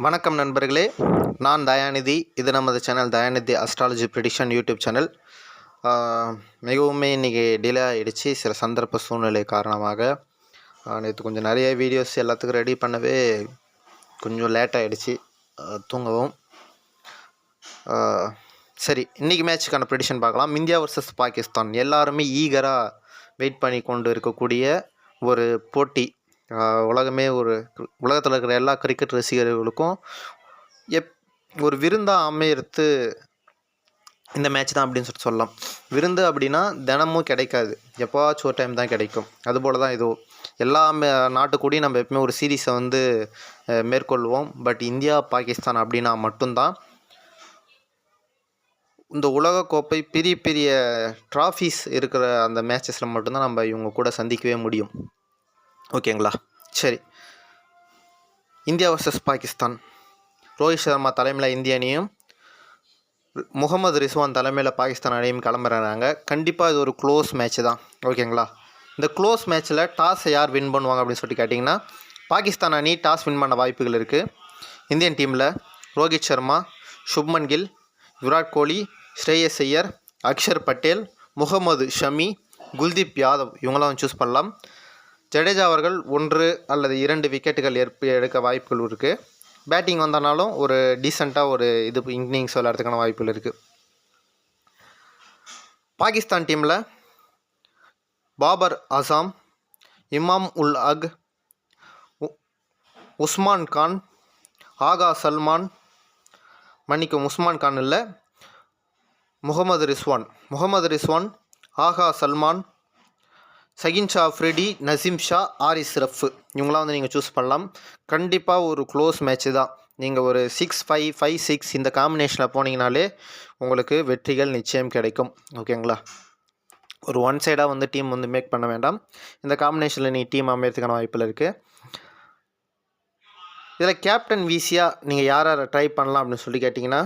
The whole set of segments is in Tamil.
வணக்கம் நண்பர்களே. நான் தயாநிதி. இது நமது channel Dayanidhi astrology prediction YouTube channel. மிகவுமே இன்றைக்கி டிலே ஆகிடுச்சு சில சந்தர்ப்ப சூழ்நிலை காரணமாக. நேற்று கொஞ்சம் நிறைய வீடியோஸ் எல்லாத்துக்கும் ரெடி பண்ணவே கொஞ்சம் லேட் ஆகிடுச்சு தூங்கவும். சரி இன்றைக்கி மேட்சுக்கான ப்ரிடிஷன் பார்க்கலாம். India versus Pakistan. எல்லாருமே ஈகராக வெயிட் பண்ணி கொண்டு இருக்கக்கூடிய ஒரு போட்டி. உலகமே ஒரு உலகத்தில் இருக்கிற எல்லா கிரிக்கெட் ரசிகர்களுக்கும் எப் ஒரு விருந்தாக அமையறது இந்த மேட்ச் தான் அப்படின்னு சொல்லிட்டு சொல்லலாம். விருந்து அப்படின்னா தினமும் கிடைக்காது. எப்போவாச்சும் ஒரு டைம் தான் கிடைக்கும். அதுபோல் தான் இதுவும் எல்லா மே- நம்ம எப்பவுமே ஒரு சீரீஸை வந்து மேற்கொள்வோம். பட் இந்தியா பாகிஸ்தான் அப்படின்னா மட்டும்தான். இந்த உலகக்கோப்பை பெரிய பெரிய ட்ராஃபீஸ் இருக்கிற அந்த மேட்சஸில் மட்டும்தான் நம்ம இவங்க கூட சந்திக்கவே முடியும். ஓகேங்களா சரி. India versus Pakistan. Rohit Sharma தலைமையில் இந்திய அணியும் முகமது ரிஸ்வான் தலைமையில் பாகிஸ்தான் அணியும் கிளம்புறாங்க. கண்டிப்பாக இது ஒரு க்ளோஸ் மேட்ச் தான். ஓகேங்களா இந்த க்ளோஸ் மேட்ச்சில் டாஸை யார் வின் பண்ணுவாங்க அப்படின்னு சொல்லிட்டு கேட்டிங்கன்னா பாகிஸ்தான் அணி டாஸ் வின் பண்ண வாய்ப்புகள் இருக்குது இந்தியன் டீமில் ரோஹித் சர்மா சுப்மன் கில் விராட் கோலி ஸ்ரேயஸ் ஐயர் அக்ஷர் பட்டேல் முகமது ஷமி குல்தீப் யாதவ் இவங்களாம் சூஸ் பண்ணலாம். ஜடேஜா அவர்கள் ஒன்று அல்லது இரண்டு விக்கெட்டுகள் ஏற்ப எடுக்க வாய்ப்புகள் இருக்குது பேட்டிங் வந்தனாலும் ஒரு டீசெண்டாக ஒரு இது இன்னிங்ஸ் விளையாடுறதுக்கான வாய்ப்புகள் இருக்குது பாகிஸ்தான் டீமில் பாபர் அசாம் இமாம் உல் அக் உ- உஸ்மான் கான் ஆகா சல்மான் மன்னிக்கும் உஸ்மான் கான் இல்லை முகமது ரிஸ்வான். முகமது ரிஸ்வான் ஆகா சல்மான் சகின் ஷா ஃப்ரெடி நசீம் ஷா ஆரிஸ் ரஃப். இவங்களாம் வந்து நீங்கள் சூஸ் பண்ணலாம். கண்டிப்பாக ஒரு க்ளோஸ் மேட்ச்சு தான். நீங்கள் ஒரு சிக்ஸ் ஃபைவ் ஃபைவ் சிக்ஸ் இந்த காம்பினேஷனில் போனீங்கனாலே உங்களுக்கு வெற்றிகள் நிச்சயம் கிடைக்கும். ஓகேங்களா ஒரு ஒன் சைடாக வந்து டீம் வந்து மேக் பண்ண வேண்டாம். இந்த காம்பினேஷனில் நீ டீம் அமையறதுக்கான வாய்ப்பில் இருக்குது இதில் கேப்டன் வீசியாக நீங்கள் யார் யாரை ட்ரை பண்ணலாம் அப்படின்னு சொல்லி கேட்டிங்கன்னா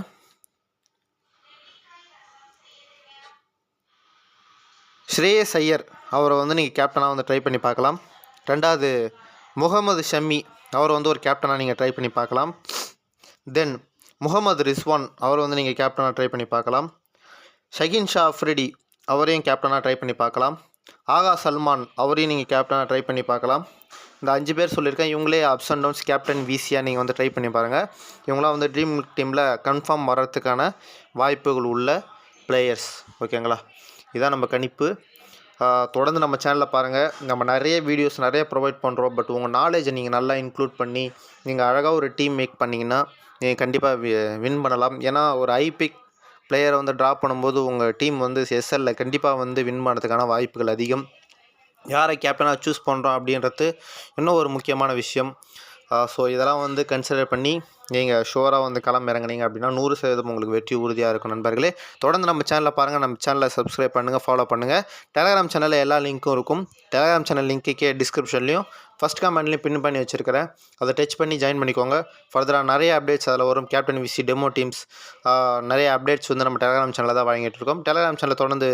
ஸ்ரேயஸ் ஐயர். அவரை வந்து நீங்கள் கேப்டனாக வந்து ட்ரை பண்ணி பார்க்கலாம். ரெண்டாவது முகமது ஷம்மி. அவரை வந்து ஒரு கேப்டனாக நீங்கள் ட்ரை பண்ணி பார்க்கலாம். தென் முகமது ரிஸ்வான். அவரை வந்து நீங்கள் கேப்டனாக ட்ரை பண்ணி பார்க்கலாம். ஷகின் ஷா அஃப்ரிடி அவரையும் கேப்டனாக ட்ரை பண்ணி பார்க்கலாம். ஆகா சல்மான். அவரையும் நீங்கள் கேப்டனாக ட்ரை பண்ணி பார்க்கலாம். இந்த அஞ்சு பேர் சொல்லியிருக்கேன். இவங்களே அப்ஸ் அண்ட் டவுன்ஸ் கேப்டன் விசியாக நீங்கள் வந்து ட்ரை பண்ணி பாருங்கள் இவங்களாம் வந்து ட்ரீம் டீமில் கன்ஃபார்ம் வர்றதுக்கான வாய்ப்புகள் உள்ள பிளேயர்ஸ் ஓகேங்களா இதான் நம்ம கணிப்பு. தொடர்ந்து நம்ம சேனலில் பாருங்கள் நம்ம நிறைய வீடியோஸ் நிறைய ப்ரொவைட் பண்ணுறோம் பட் உங்கள் நாலேஜை நீங்கள் நல்லா இன்க்ளூட் பண்ணி நீங்கள் அழகாக ஒரு டீம் மேக் பண்ணிங்கன்னா நீங்கள் கண்டிப்பாக வின் பண்ணலாம். ஏன்னா ஒரு ஐபிக் பிளேயரை வந்து ட்ராப் பண்ணும்போது உங்கள் டீம் வந்து எஸ்எல்ல கண்டிப்பாக வந்து வின் பண்ணுறதுக்கான வாய்ப்புகள் அதிகம். யாரை கேப்டனாக சூஸ் பண்ணுறோம் அப்படின்றது இன்னும் ஒரு முக்கியமான விஷயம். ஸோ இதெல்லாம் வந்து கன்சிடர் பண்ணி நீங்கள் ஷோராக வந்து களம் இறங்குனீங்க அப்படின்னா நூறு சதவீதம் உங்களுக்கு வெற்றி உறுதியாக இருக்கும் நண்பர்களே. தொடர்ந்து நம்ம சேனலில் பாருங்கள் நம்ம சேனலை சப்ஸ்கிரைப் பண்ணுங்கள் ஃபாலோ பண்ணுங்கள் டெலகிராம் சேனலில் எல்லா லிங்க்கும் இருக்கும். டெலகிராம் சேனல் லிங்க்கு டிஸ்கிரிப்ஷன்லையும் ஃபஸ்ட் கமெண்ட்லேயும் பின் பண்ணி வச்சுருக்கிறேன். அதை டச் பண்ணி ஜாயின் பண்ணிக்கோங்க. ஃபர்தராக நிறைய அப்டேட்ஸ் அதில் வரும். கேப்டன் விசி டெமோ டீம்ஸ் நிறைய அப்டேட்ஸ் வந்து நம்ம டெலகிராம் சேனலில் தான் வழங்கிட்டு இருக்கோம். டெலகிராம் சேனலில் தொடர்ந்து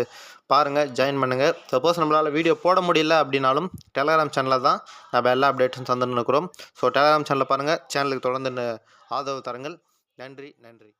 பாருங்கள் ஜாயின் பண்ணுங்கள் சப்போஸ் நம்மளால் வீடியோ போட முடியல அப்படின்னாலும் டெலகிராம் சேனலில் தான் நம்ம எல்லா அப்டேட்ஸும் தந்துன்னு இருக்கிறோம். ஸோ டெலகிராம் சேனலில் பாருங்கள் சேனலுக்கு தொடர்ந்து ஆதரவு தருங்கள். நன்றி நன்றி.